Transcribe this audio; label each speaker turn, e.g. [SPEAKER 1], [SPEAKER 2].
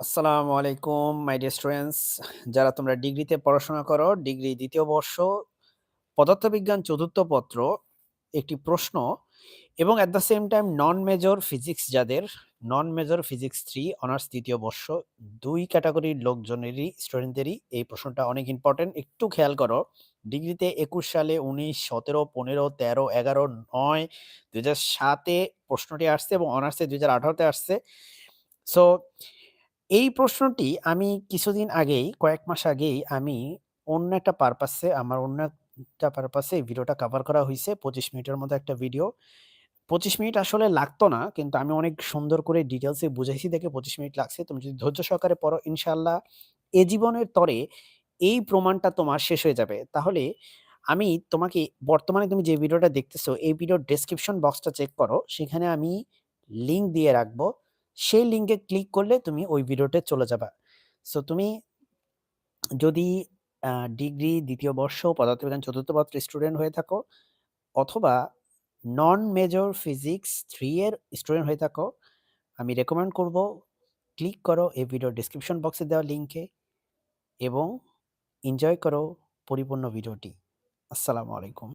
[SPEAKER 1] আসসালামু আলাইকুম my dear students যারা তোমরা ডিগ্রিতে পড়াশোনা করো, ডিগ্রি দ্বিতীয় বর্ষ, পদার্থবিজ্ঞান চতুর্থ পত্র, একটি প্রশ্ন এবং at the same time non major physics যাদের non major physics three honours দ্বিতীয় বর্ষ, দুই ক্যাটাগরির লোকজনেরই স্টুডেন্টদেরই এই প্রশ্নটা অনেক ইম্পর্টেন্ট একটু খেয়াল করো, ডিগ্রিতে একুশ সালে উনিশ, সতেরো, পনেরো, তেরো, এগারো, নয়, দুই হাজার সাতে প্রশ্নটি আসছে এবং অনার্সে দুই হাজার আঠারোতে আসছে। সো এই প্রশ্নটি আমি কিছুদিন আগেই, কয়েক মাস আগেই আমি অন্য একটা পারপাসে আমার অন্য একটা পারপাসে ভিডিওটা কভার করা হয়েছে পঁচিশ মিনিটের মতো একটা ভিডিও। ২৫ মিনিট আসলে লাগতো না। কিন্তু আমি অনেক সুন্দর করে ডিটেলসে বুঝাইছি দেখে ২৫ মিনিট লাগছে। তুমি যদি ধৈর্য সহকারে পড়ো ইনশাল্লাহ এ জীবনের তরে এই প্রমাণটা তোমার শেষ হয়ে যাবে। তাহলে আমি তোমাকে, বর্তমানে তুমি যে ভিডিওটা দেখতেছো, এই ভিডিওর ডেসক্রিপশন বক্সটা চেক করো। সেখানে আমি লিঙ্ক দিয়ে রাখব। সেই লিংকে ক্লিক করলে তুমি ওই ভিডিওতে চলে যাবা। সো তুমি যদি ডিগ্রি দ্বিতীয় বর্ষ পদার্থবিজ্ঞান চতুর্থ পত্রের স্টুডেন্ট হয়ে থাকো অথবা নন মেজর ফিজিক্স থ্রি এর স্টুডেন্ট হয়ে থাকো, আমি রেকমেন্ড করব ক্লিক করো এই ভিডিওর ডেসক্রিপশন বক্সে দেওয়া লিঙ্কে এবং এনজয় করো পরিপূর্ণ ভিডিওটি। আসসালামু আলাইকুম।